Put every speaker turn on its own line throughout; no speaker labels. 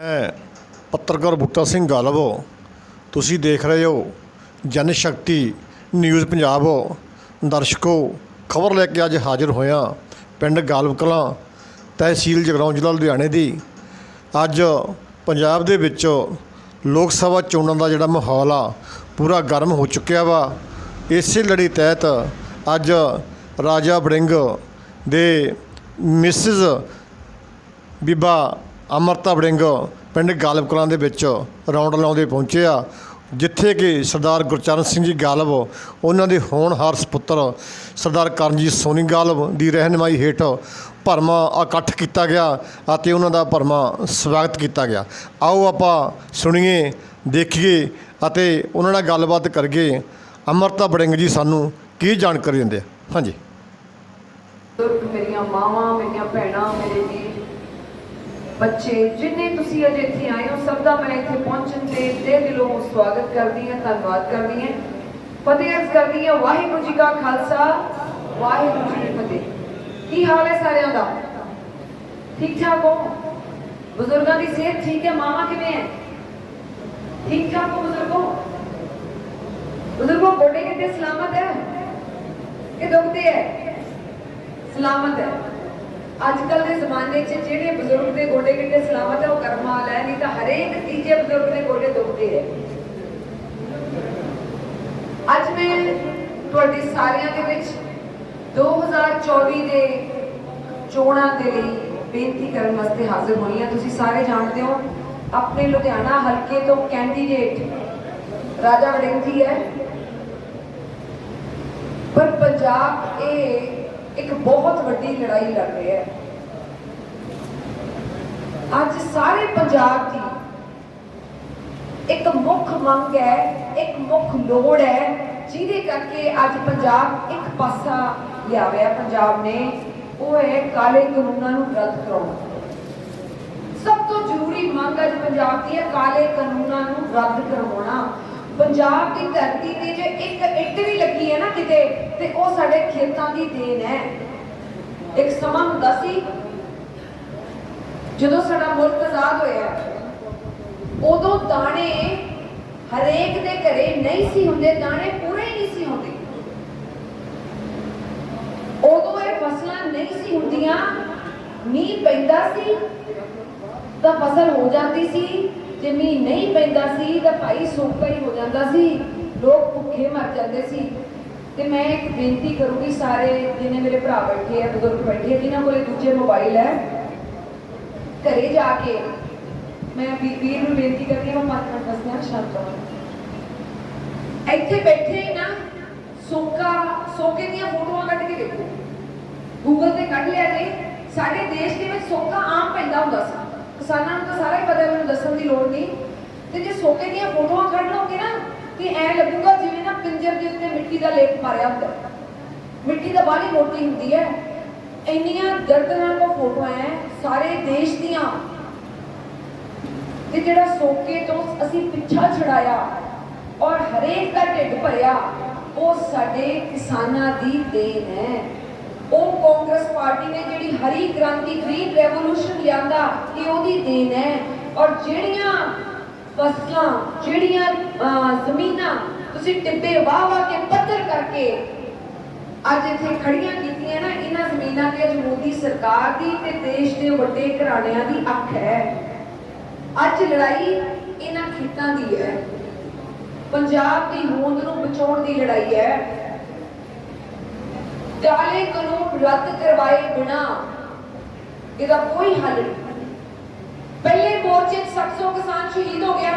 ਮੈਂ ਪੱਤਰਕਾਰ ਬੁੱਟਾ ਸਿੰਘ ਗਾਲਵੋ, ਤੁਸੀਂ ਦੇਖ ਰਹੇ ਹੋ ਜਨ ਸ਼ਕਤੀ ਨਿਊਜ਼ ਪੰਜਾਬ। ਦਰਸ਼ਕੋ, ਖਬਰ ਲੈ ਕੇ ਅੱਜ ਹਾਜ਼ਰ ਹੋਇਆ ਪਿੰਡ ਗਾਲਵ ਕਲਾਂ ਤਹਿਸੀਲ ਜਗਰਾਉਂ ਜ਼ਿਲ੍ਹਾ ਲੁਧਿਆਣੇ ਦੀ। ਅੱਜ ਪੰਜਾਬ ਦੇ ਵਿੱਚ ਲੋਕ ਸਭਾ ਚੋਣਾਂ ਦਾ ਜਿਹੜਾ ਮਾਹੌਲ ਆ, ਪੂਰਾ ਗਰਮ ਹੋ ਚੁੱਕਿਆ ਵਾ। ਇਸੇ ਲੜੀ ਤਹਿਤ ਅੱਜ ਰਾਜਾ ਬੜਿੰਗ ਦੇ ਮਿਸਿਸ ਬੀਬਾ ਅਮਰਤਾ ਵੜਿੰਗ ਪਿੰਡ ਗਾਲਬ ਕਲਾਂ ਦੇ ਵਿੱਚ ਰੌਂਡ ਲਾਉਂਦੇ ਪਹੁੰਚੇ ਆ, ਜਿੱਥੇ ਕਿ ਸਰਦਾਰ ਗੁਰਚਰਨ ਸਿੰਘ ਜੀ ਗਾਲਬ, ਉਹਨਾਂ ਦੇ ਹੋਣਹਾਰ ਸੁਪੁੱਤਰ ਸਰਦਾਰ ਕਰਨਜੀਤ ਸੋਨੀ ਗਾਲਬ ਦੀ ਰਹਿਨਮਾਈ ਹੇਠ ਭਰਮਾ ਇਕੱਠ ਕੀਤਾ ਗਿਆ ਅਤੇ ਉਹਨਾਂ ਦਾ ਭਰਮਾ ਸਵਾਗਤ ਕੀਤਾ ਗਿਆ। ਆਓ ਆਪਾਂ ਸੁਣੀਏ, ਦੇਖੀਏ ਅਤੇ ਉਹਨਾਂ ਨਾਲ ਗੱਲਬਾਤ ਕਰੀਏ। ਅਮਰਤਾ ਵੜਿੰਗ ਜੀ, ਸਾਨੂੰ ਕੀ ਜਾਣਕਾਰੀ ਦਿੰਦੇ ਆ? ਹਾਂਜੀ।
ਮੇਰੀਆਂ ਮਾਵਾਂ, ਮੇਰੀਆਂ ਭੈਣਾਂ, ਮੇਰੇ ਵੀਰ ਬੱਚੇ, ਜਿੰਨੇ ਤੁਸੀਂ ਅੱਜ ਇੱਥੇ ਆਏ ਹੋ, ਸਭ ਦਾ ਮੈਂ ਇੱਥੇ ਪਹੁੰਚਣ ਤੇ ਦੇ ਦਿਲੋਂ ਸਵਾਗਤ ਕਰਦੀ ਹਾਂ, ਧੰਨਵਾਦ ਕਰਦੀ ਹਾਂ। ਫਤਿਹ ਅਰਜ਼ ਕਰਦੀ ਹਾਂ, ਵਾਹਿਗੁਰੂ ਜੀ ਕਾ ਖਾਲਸਾ, ਵਾਹਿਗੁਰੂ ਜੀ ਕੀ ਫਤਿਹ। ਕੀ ਹਾਲ ਹੈ ਸਾਰਿਆਂ ਦਾ? ਠੀਕ ਠਾਕ ਹੋ? ਬਜ਼ੁਰਗਾਂ ਦੀ ਸਿਹਤ ਠੀਕ ਹੈ? ਮਾਵਾਂ ਕਿਵੇਂ ਹੈ? ਠੀਕ ਠਾਕ ਹੋ ਬਜ਼ੁਰਗੋ? ਬਜ਼ੁਰਗੋ, ਗੋਡੇ ਕਿਤੇ ਸਲਾਮਤ ਹੈ? ਕਿ ਦੁਖਦੇ ਹੈ? ਸਲਾਮਤ ਹੈ। ਅੱਜ ਕੱਲ ਦੇ ਜ਼ਮਾਨੇ 'ਚ ਜਿਹੜੇ ਬਜ਼ੁਰਗ ਦੇ ਗੋਡੇ ਗਿੱਟੇ ਸਲਾਮਤ ਹੈ ਉਹ ਕਰਮਾ ਲੈ ਨਹੀਂ ਤਾਂ ਹਰੇਕ ਤੀਜੇ ਬਜ਼ੁਰਗ ਦੇ ਗੋਡੇ ਦੁਖਦੇ ਹੈ ਅੱਜ ਮੈਂ ਤੁਹਾਡੇ ਸਾਰਿਆਂ ਦੇ ਵਿੱਚ 2024 ਦੇ ਚੋਣਾਂ ਦੇ ਲਈ ਬੇਨਤੀ ਕਰਨ ਵਾਸਤੇ ਹਾਜ਼ਰ ਹੋਈ ਹਾਂ। ਤੁਸੀਂ ਸਾਰੇ ਜਾਣਦੇ ਹੋ, ਆਪਣੇ ਲੁਧਿਆਣਾ ਹਲਕੇ ਤੋਂ ਕੈਂਡੀਡੇਟ ਰਾਜਾ ਵੜਿੰਗ ਜੀ ਹੈ। ਪਰ ਪੰਜਾਬ ਇਹ ਇੱਕ ਬਹੁਤ ਵੱਡੀ ਲੜਾਈ ਲੜ ਰਿਹਾ ਹੈ। ਅੱਜ ਸਾਰੇ ਪੰਜਾਬ ਦੀ ਇੱਕ ਮੁੱਖ ਮੰਗ ਹੈ, ਇੱਕ ਮੁੱਖ ਲੋੜ ਹੈ, ਜਿਹਦੇ ਕਰਕੇ ਅੱਜ ਪੰਜਾਬ ਇੱਕ ਪਾਸਾ ਲਿਆਵਿਆ ਪੰਜਾਬ ਨੇ ਉਹ ਹੈ ਕਾਲੇ ਕਾਨੂੰਨਾਂ ਨੂੰ ਰੱਦ ਕਰਾਉਣਾ। ਸਭ ਤੋਂ ਜ਼ਰੂਰੀ ਮੰਗ ਅੱਜ ਪੰਜਾਬ ਦੀ ਹੈ ਕਾਲੇ ਕਾਨੂੰਨਾਂ ਨੂੰ ਰੱਦ ਕਰਵਾਉਣਾ। ਪੰਜਾਬ ਦੀ ਧਰਤੀ ਤੇ ਜੇ ਇੱਕ ਇੱਟ ਵੀ ਲੱਗੀ ਹੈ ਨਾ ਕਿਤੇ, ਤੇ ਉਹ ਸਾਡੇ ਖੇਤਾਂ ਦੀ ਦੇਣ ਹੈ। ਇੱਕ ਸਮਾਂ ਹੁੰਦਾ ਸੀ, ਜਦੋਂ ਸਾਡਾ ਮੁਲਕ ਆਜ਼ਾਦ ਹੋਇਆ, ਉਦੋਂ ਦਾਣੇ ਹਰੇਕ ਦੇ ਘਰੇ ਨਹੀਂ ਸੀ ਹੁੰਦੇ, ਦਾਣੇ ਪੂਰੇ ਹੀ ਨਹੀਂ ਸੀ ਹੁੰਦੇ। ਉਦੋਂ ਇਹ ਫਸਲਾਂ ਨਹੀਂ ਸੀ ਹੁੰਦੀਆਂ, ਮੀਂਹ ਪੈਂਦਾ ਸੀ, ਤਾਂ ਫਸਲ ਹੋ ਜਾਂਦੀ ਸੀ ਜੇ ਮੀਂਹ ਨਹੀਂ ਪੈਂਦਾ ਸੀ ਤਾਂ ਭਾਈ ਸੋਕਾ ਹੀ ਹੋ ਜਾਂਦਾ ਸੀ। ਲੋਕ ਭੁੱਖੇ ਮਰ ਜਾਂਦੇ ਸੀ। ਤੇ ਮੈਂ ਇੱਕ ਬੇਨਤੀ ਕਰੂੰਗੀ ਸਾਰੇ ਜਿਨੇ ਮੇਰੇ ਭਰਾ ਬੈਠੇ ਆ, ਬਜ਼ੁਰਗ ਬੈਠੇ ਆ, ਜਿਨ੍ਹਾਂ ਕੋਲੇ ਦੂਜੇ ਮੋਬਾਈਲ ਹੈ, ਘਰੇ ਜਾ ਕੇ ਮੈਂ ਵੀ- ਵੀਰ ਨੂੰ ਬੇਨਤੀ ਕਰਦੀ ਹਾਂ ਮੈਂ ਪੰਜ ਮਿੰਟ ਸ਼ਾਂਤ ਰਹੋ ਇੱਥੇ ਬੈਠੇ ਹੀ ਨਾ ਸੋਕਾ ਸੋਕੇ ਦੀਆਂ ਫੋਟੋਆਂ ਕੱਢ ਕੇ ਦੇਖੋ। ਗੂਗਲ ਤੇ ਕੱਢ ਲਿਆ ਜੇ, ਸਾਡੇ ਦੇਸ਼ ਦੇ ਵਿੱਚ ਸੋਕਾ ਆਮ ਪੈਂਦਾ ਹੁੰਦਾ ਸੀ। ਕਿਸਾਨਾਂ ਨੂੰ ਤਾਂ ਸਾਰਾ ਹੀ ਪਤਾ ਮੈਨੂੰ ਦੱਸਣ ਦੀ ਲੋੜ ਨਹੀਂ। ਤੇ ਜੇ ਸੋਕੇ ਦੀਆਂ ਫੋਟੋਆਂ ਕੱਢ ਲਓਗੇ ਨਾ ਤੇ ਐ ਲੱਗੂਗਾ ਜਿਵੇਂ ਨਾ ਪਿੰਜਰ ਦੇ ਉੱਤੇ ਮਿੱਟੀ ਦਾ ਲੇਪ ਮਾਰਿਆ ਹੁੰਦਾ। ਹੈ। ਮਿੱਟੀ ਦਾ ਬਾਹਲੀ ਮੋਟੀ ਹੁੰਦੀ ਹੈ। ਇੰਨੀਆਂ ਦਰਦਨਾਕ ਉਹ ਫੋਟੋਆਂ ਐ, ਸਾਰੇ ਦੇਸ਼ ਦੀਆਂ। ਤੇ ਜਿਹੜਾ ਸੋਕੇ ਤੋਂ ਅਸੀਂ ਪਿੱਛਾ ਛੜਾਇਆ ਔਰ ਹਰੇਕ ਦਾ ਢਿੱਡ ਭਰਿਆ, ਉਹ ਸਾਡੇ ਕਿਸਾਨਾਂ ਦੀ ਦੇਣ ਹੈ ਉਹ ਕਾਂਗਰਸ ਪਾਰਟੀ ਨੇ ਜਿਹੜੀ ਹਰੀ ਕ੍ਰਾਂਤੀ ਗ੍ਰੀਨ ਰੈਵੋਲੂਸ਼ਨ ਲਿਆਂਦਾ, ਇਹ ਉਹਦੀ ਦੇਣ ਹੈ। ਔਰ ਜਿਹੜੀਆਂ ਫਸਲਾਂ, ਜਿਹੜੀਆਂ ਜ਼ਮੀਨਾਂ ਤੁਸੀਂ ਟਿੱਬੇ ਵਾਹ ਵਾਹ ਕੇ ਪੱਧਰ ਕਰਕੇ ਅੱਜ ਇੱਥੇ ਖੜੀਆਂ ਕੀਤੀਆਂ ਨਾ, ਇਹਨਾਂ ਜ਼ਮੀਨਾਂ ਤੇ ਅੱਜ ਮੋਦੀ ਸਰਕਾਰ ਦੀ ਤੇ ਦੇਸ਼ ਦੇ ਵੱਡੇ ਘਰਾਣਿਆਂ ਦੀ ਅੱਖ ਹੈ। ਅੱਜ ਲੜਾਈ ਇਹਨਾਂ ਖੇਤਾਂ ਦੀ ਹੈ। ਪੰਜਾਬ ਦੀ ਹੋਂਦ ਨੂੰ ਬਚਾਉਣ ਦੀ ਲੜਾਈ ਹੈ। ਕਾਲੇ ਕਾਨੂੰਨ ਰੱਦ ਕਰਵਾਏ ਬਿਨਾ, ਇਹਦਾ ਕੋਈ ਹੱਲ ਨਹੀਂ। ਪਹਿਲੇ ਮੋਰਚੇ 'ਚ 700 ਕਿਸਾਨ ਸ਼ਹੀਦ ਹੋ ਗਿਆ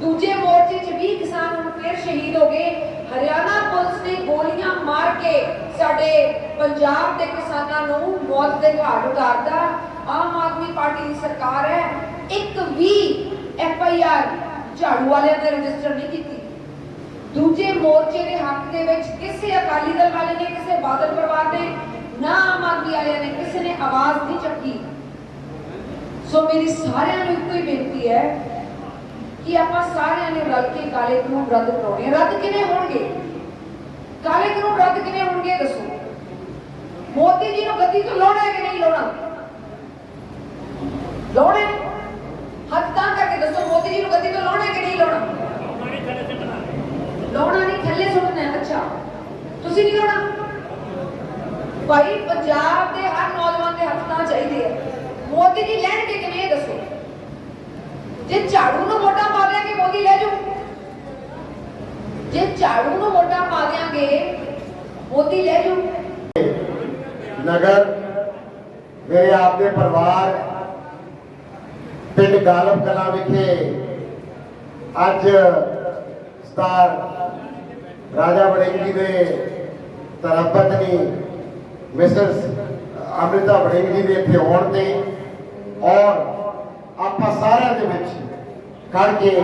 ਦੂਜੇ ਮੋਰਚੇ 'ਚ 20 ਕਿਸਾਨ ਹੁਣ ਫੇਰ ਸ਼ਹੀਦ ਹੋ ਗਏ। ਹਰਿਆਣਾ ਪੁਲਿਸ ਨੇ ਗੋਲੀਆਂ ਮਾਰ ਕੇ ਸਾਡੇ ਪੰਜਾਬ ਦੇ ਕਿਸਾਨਾਂ ਨੂੰ ਮੌਤ ਦੇ ਘਾਟ ਉਤਾਰਦਾ ਆਮ ਆਦਮੀ ਪਾਰਟੀ ਦੀ ਸਰਕਾਰ ਹੈ, ਇੱਕ ਵੀ ਐਫ ਆਈ ਆਰ ਝਾੜੂ ਵਾਲਿਆਂ ਨੇ ਰਜਿਸਟਰ ਨਹੀਂ ਕੀਤੀ। ਦੂਜੇ ਮੋਰਚੇ ਦੇ ਹੱਕ ਦੇ ਵਿੱਚ ਕਿਸੇ ਅਕਾਲੀ ਦਲ ਵਾਲੇ ਨੇ ਕਿਸੇ ਬਾਦਲ ਪਰਿਵਾਰ ਨੇ ਨਾ ਆਮ ਆਦਮੀ ਵਾਲਿਆਂ ਨੇ ਕਿਸੇ ਨੇ ਆਵਾਜ਼ ਨਹੀਂ ਚੱਕੀ ਸੋ ਮੇਰੀ ਸਾਰਿਆਂ ਨੂੰ ਇੱਕੋ ਹੀ ਬੇਨਤੀ ਹੈ ਕਿ ਆਪਾਂ ਸਾਰਿਆਂ ਨੇ ਰਲ ਕੇ ਕਾਲੇ ਕਾਨੂੰਨ ਰੱਦ ਕਰਾਉਣੇ ਆ। ਰੱਦ ਕਿਵੇਂ ਹੋਣਗੇ ਕਾਲੇ ਕਾਨੂੰਨ ਰੱਦ ਕਿਵੇਂ ਹੋਣਗੇ ਇਹ ਦੱਸੋ ਮੋਦੀ ਜੀ ਨੂੰ ਗੱਦੀ ਤੋਂ ਲਾਉਣਾ ਹੈ ਕਿ ਨਹੀਂ ਲਾਉਣਾ ਲਾਉਣਾ ਹੈ? ਹੱਥ ਤਾਂ ਕਰਕੇ ਦੱਸੋ ਮੋਦੀ ਜੀ ਨੂੰ ਗੱਦੀ ਤੋਂ ਲਾਉਣਾ ਕਿ ਨਹੀਂ ਲਾਉਣਾ ਲਾਉਣਾ ਨਹੀਂ ਥੱਲੇ ਸੁੱਟਣਾ ਹੈ, ਅੱਛਾ ਤੁਸੀਂ ਨਹੀਂ ਲਾਉਣਾ? ਭਾਈ, ਪੰਜਾਬ ਦੇ ਹਰ ਨੌਜਵਾਨ ਦੇ ਹੱਥ ਚਾਹੀਦੇ ਆ। ਮੋਦੀ ਜੀ ਲੈਣਗੇ ਕਿਵੇਂ ਇਹ ਦੱਸੋ? ਜੇ ਝਾੜੂ ਨੂੰ ਵੋਟਾਂ ਪਾ ਦਿਆਂਗੇ, ਮੋਦੀ ਲੈ ਜਾਊ। ਜੇ ਝਾੜੂ ਨੂੰ ਵੋਟਾਂ ਪਾ ਦਿਆਂਗੇ, ਮੋਦੀ ਲੈ ਜਾਊ।
ਨਗਰ, ਮੇਰੇ ਆਪ ਪਰਿਵਾਰ, ਪਿੰਡ ਗਾਲਬ ਕਲਾਂ ਵਿਖੇ ਅੱਜ ਸਤਾਰ ਰਾਜਾ ਵੜਿੰਗ ਜੀ ਦੇ ਧਰਮ ਪਤਨੀ ਮਿਸਸ ਅੰਮ੍ਰਿਤਾ ਵੜਿੰਗ ਜੀ ਦੇ ਇੱਥੇ ਆਉਣ ਤੇ। ਔਰ ਆਪਾਂ ਸਾਰਿਆਂ ਦੇ ਵਿੱਚ ਖੜ ਕੇ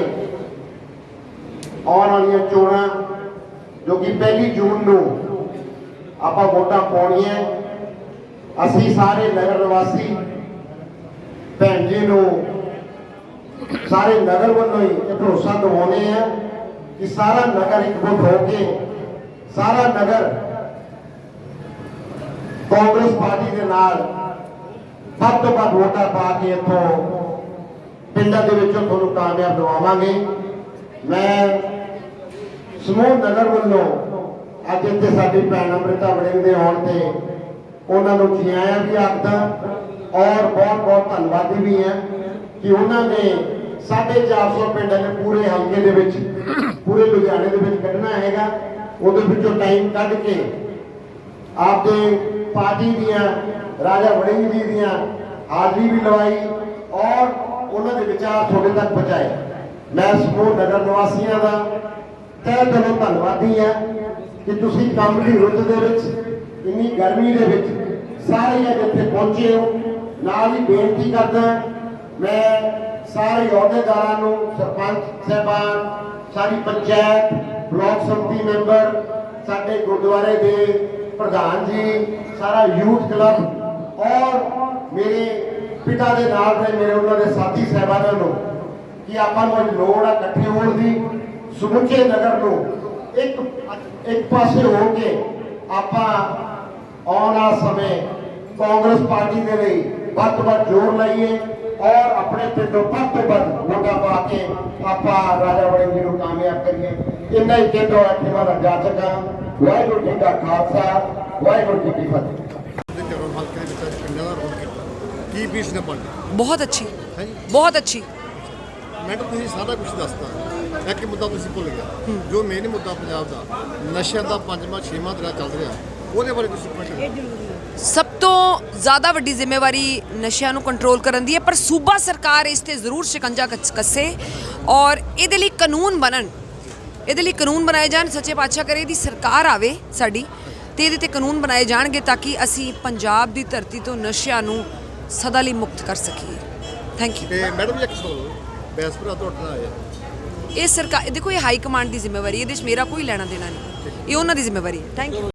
ਆਉਣ ਵਾਲੀਆਂ ਚੋਣਾਂ, ਜੋ ਕਿ ਪਹਿਲੀ ਜੂਨ ਨੂੰ ਆਪਾਂ ਵੋਟਾਂ ਪਾਉਣੀਆਂ। ਅਸੀਂ ਸਾਰੇ ਨਗਰ ਨਿਵਾਸੀ ਭੈਣ ਜੀ ਨੂੰ ਸਾਰੇ ਨਗਰ ਵੱਲੋਂ ਹੀ ਇਹ ਭਰੋਸਾ ਦਿਵਾਉਂਦੇ ਆ ਕਿ ਸਾਰਾ ਨਗਰ ਇਕਮੁੱਠ ਹੋ ਕੇ, ਸਾਰਾ ਨਗਰ ਕਾਂਗਰਸ ਪਾਰਟੀ ਦੇ ਨਾਲ ਵੱਧ ਤੋਂ ਵੱਧ ਵੋਟਾਂ ਪਾ ਕੇ ਇੱਥੋਂ ਪਿੰਡਾਂ ਦੇ ਵਿੱਚੋਂ ਤੁਹਾਨੂੰ ਕਾਮਯਾਬ ਦਿਵਾਵਾਂਗੇ। ਮੈਂ ਸਮੂਹ ਨਗਰ ਵੱਲੋਂ ਅੱਜ ਇੱਥੇ ਸਾਡੀ ਭੈਣ ਅੰਮ੍ਰਿਤਾ ਵੜਿੰਗ ਦੇ ਆਉਣ ਤੇ ਉਹਨਾਂ ਨੂੰ ਜੀ ਆਇਆਂ ਵੀ ਆਖਦਾ ਔਰ ਬਹੁਤ ਬਹੁਤ ਧੰਨਵਾਦੀ ਵੀ ਹੈ ਕਿ ਉਹਨਾਂ ਨੇ 450 ਪਿੰਡਾਂ ਦੇ ਪੂਰੇ ਹਲਕੇ ਦੇ ਵਿੱਚ, ਪੂਰੇ ਲੁਧਿਆਣੇ ਦੇ ਵਿੱਚ ਕੱਢਣਾ ਹੈਗਾ। ਉਹਦੇ ਵਿੱਚੋਂ ਟਾਈਮ ਕੱਢ ਕੇ ਆਪਦੇ ਪਾਰਟੀ ਦੀਆਂ, ਰਾਜਾ ਵੜਿੰਗ ਜੀ ਦੀਆਂ ਹਾਜ਼ਰੀ ਵੀ ਲਵਾਈ ਔਰ ਉਹਨਾਂ ਦੇ ਵਿਚਾਰ ਤੁਹਾਡੇ ਤੱਕ ਪਹੁੰਚਾਏ। ਮੈਂ ਸਮੂਹ ਨਗਰ ਨਿਵਾਸੀਆਂ ਦਾ ਤਹਿ ਦਿਲੋਂ ਧੰਨਵਾਦੀ ਹਾਂ ਕਿ ਤੁਸੀਂ ਕੰਮ ਦੀ ਰੁੱਤ ਦੇ ਵਿੱਚ, ਇੰਨੀ ਗਰਮੀ ਦੇ ਵਿੱਚ ਸਾਰੇ ਅੱਜ ਇੱਥੇ ਪਹੁੰਚੇ ਹੋ। ਨਾਲ ਹੀ ਬੇਨਤੀ ਕਰਦਾ ਮੈਂ ਸਾਰੇ ਅਹੁਦੇਦਾਰਾਂ ਨੂੰ, ਸਰਪੰਚ ਸਹਿਬਾਨ ਸਾਰੀ ਪੰਚਾਇਤ, ਬਲਾਕ ਸੰਮਤੀ ਮੈਂਬਰ, ਸਾਡੇ ਗੁਰਦੁਆਰੇ ਦੇ ਪ੍ਰਧਾਨ ਜੀ, ਸਾਰਾ ਯੂਥ ਕਲੱਬ ਔਰ ਮੇਰੇ ਪਿਤਾ ਦੇ ਨਾਲ ਦੇ ਮੇਰੇ ਉਹਨਾਂ ਦੇ ਸਾਥੀ ਸਹਿਬਾਨਾਂ ਨੂੰ ਕਿ ਆਪਾਂ ਨੂੰ ਲੋੜ ਆ ਇਕੱਠੇ ਹੋਣ ਦੀ। ਸਮੁੱਚੇ ਨਗਰ ਨੂੰ ਇੱਕ ਇੱਕ ਪਾਸੇ ਹੋ ਕੇ ਆਪਾਂ ਆਉਣ ਵਾਲਾ ਸਮੇਂ ਕਾਂਗਰਸ ਪਾਰਟੀ ਦੇ ਲਈ ਵੱਧ ਤੋਂ ਵੱਧ ਜ਼ੋਰ ਲਾਈਏ ਔਰ ਆਪਣੇ ਪਿੰਡੋਂ ਵੱਧ ਤੋਂ ਵੱਧ ਵੋਟਾਂ ਪਾ ਕੇ ਆਪਾਂ ਰਾਜਾ ਵੜਿੰਗ ਜੀ ਨੂੰ ਕਾਮਯਾਬ ਕਰੀਏ। ਇੰਨਾ ਹੀ ਕਹਿੰਦਾ ਇੱਥੇ ਮੈਂ ਜਾ ਸਕਾਂ। ਵਾਹਿਗੁਰੂ ਜੀ ਦਾ ਖਾਲਸਾ ਵਾਹਿਗੁਰੂ ਜੀ ਕੀ ਫਤਿਹ।
ਕੀ ਪੀਸ ਨੇ ਪਾਣੀ
ਬਹੁਤ ਅੱਛੀ। ਬਹੁਤ ਅੱਛੀ।
ਮੈਂ ਤਾਂ ਤੁਸੀਂ ਸਾਰਾ ਕੁਝ ਦੱਸਤਾ। ਇੱਕ ਮੁੱਦਾ ਤੁਸੀਂ ਭੁੱਲ ਗਿਆ ਜੋ ਮੇਨ ਮੁੱਦਾ ਪੰਜਾਬ ਦਾ ਨਸ਼ਿਆਂ ਦਾ ਪੰਜਵਾਂ ਛੇਵਾਂ ਦਰਾ ਚੱਲ ਰਿਹਾ ਉਹਦੇ ਬਾਰੇ ਤੁਸੀਂ ਪੁੱਛ
ਸਭ ਤੋਂ ਜ਼ਿਆਦਾ ਵੱਡੀ ਜ਼ਿੰਮੇਵਾਰੀ ਨਸ਼ਿਆਂ ਨੂੰ ਕੰਟਰੋਲ ਕਰਨ ਦੀ ਹੈ ਪਰ ਸੂਬਾ ਸਰਕਾਰ ਇਸ ਤੇ ਜ਼ਰੂਰ ਸ਼ਿਕੰਜਾ ਕੱਸ- ਕੱਸੇ ਔਰ ਇਹਦੇ ਲਈ ਕਾਨੂੰਨ ਬਣਨ ਇਹਦੇ ਲਈ ਕਾਨੂੰਨ ਬਣਾਏ ਜਾਣ ਸੱਚੇ ਪਾਤਸ਼ਾਹ ਕਰੇ ਦੀ ਸਰਕਾਰ ਆਵੇ ਸਾਡੀ ਤੇ ਇਹਦੇ ਤੇ ਕਾਨੂੰਨ ਬਣਾਏ ਜਾਣਗੇ ਤਾਂ ਕਿ ਅਸੀਂ ਪੰਜਾਬ ਦੀ ਧਰਤੀ ਤੋਂ ਨਸ਼ਿਆਂ ਨੂੰ ਸਦਾ ਲਈ ਮੁਕਤ ਕਰ ਸਕੀਏ। ਥੈਂਕ ਯੂ
ਤੇ ਮੈਡਮ ਜੀ ਇੱਕ ਸਵਾਲ ਬੈਸਪੁਰਾ ਤੁਹਾਡੇ ਆਇਆ।
ਇਹ ਸਰਕਾਰ ਦੇਖੋ ਇਹ ਹਾਈ ਕਮਾਂਡ ਦੀ ਜ਼ਿੰਮੇਵਾਰੀ ਹੈ ਇਹਦੇ ਵਿੱਚ ਮੇਰਾ ਕੋਈ ਲੈਣਾ ਦੇਣਾ ਨਹੀਂ। ਇਹ ਉਹਨਾਂ ਦੀ ਜ਼ਿੰਮੇਵਾਰੀ ਹੈ। Thank you